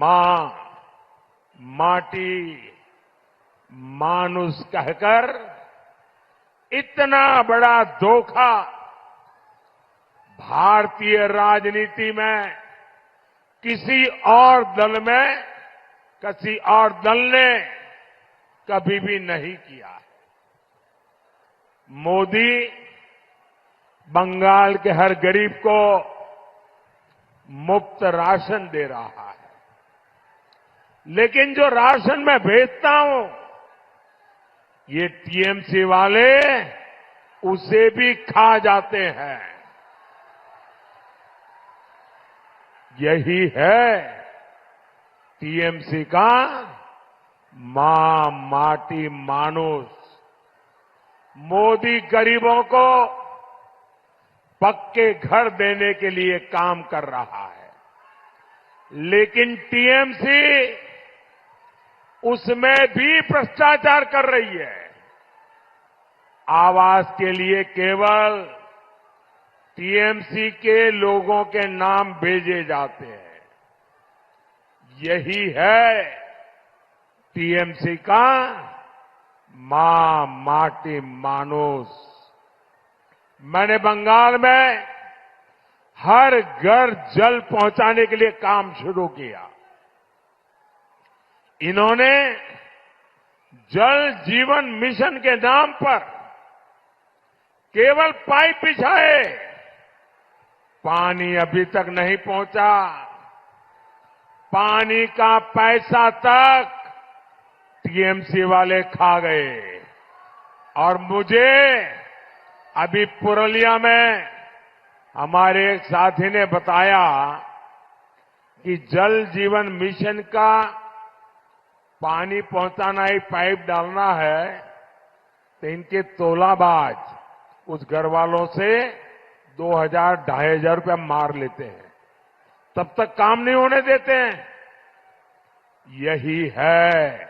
माँ, माटी, मानुष कहकर इतना बड़ा धोखा भारतीय राजनीति में किसी और दल में, किसी और दल ने कभी भी नहीं किया है। मोदी बंगाल के हर गरीब को मुफ़्त राशन दे रहा है। लेकिन जो राशन मैं भेजता हूँ, ये टीएमसी वाले उसे भी खा जाते हैं। यही है टीएमसी का माँ माटी मानुष। मोदी गरीबों को पक्के घर देने के लिए काम कर रहा है। लेकिन टीएमसी उसमें भी भ्रष्टाचार कर रही है। आवास के लिए केवल टीएमसी के लोगों के नाम भेजे जाते हैं। यही है टीएमसी का माँ माटी मानुष मैंने बंगाल में हर घर जल पहुँचाने के लिए काम शुरू किया। इन्होंने जल जीवन मिशन के नाम पर केवल पाइप बिछाए, पानी अभी तक नहीं पहुँचा। पानी का पैसा तक टीएमसी वाले खा गए। और मुझे अभी पुरलिया में हमारे एक साथी ने बताया कि जल जीवन मिशन का पानी पहुंचाना ही पाइप डालना है तो इनके तोलाबाज उस घर वालों से दो हज़ार ढाई हज़ार रुपया मार लेते हैं। तब तक काम नहीं होने देते हैं। यही है।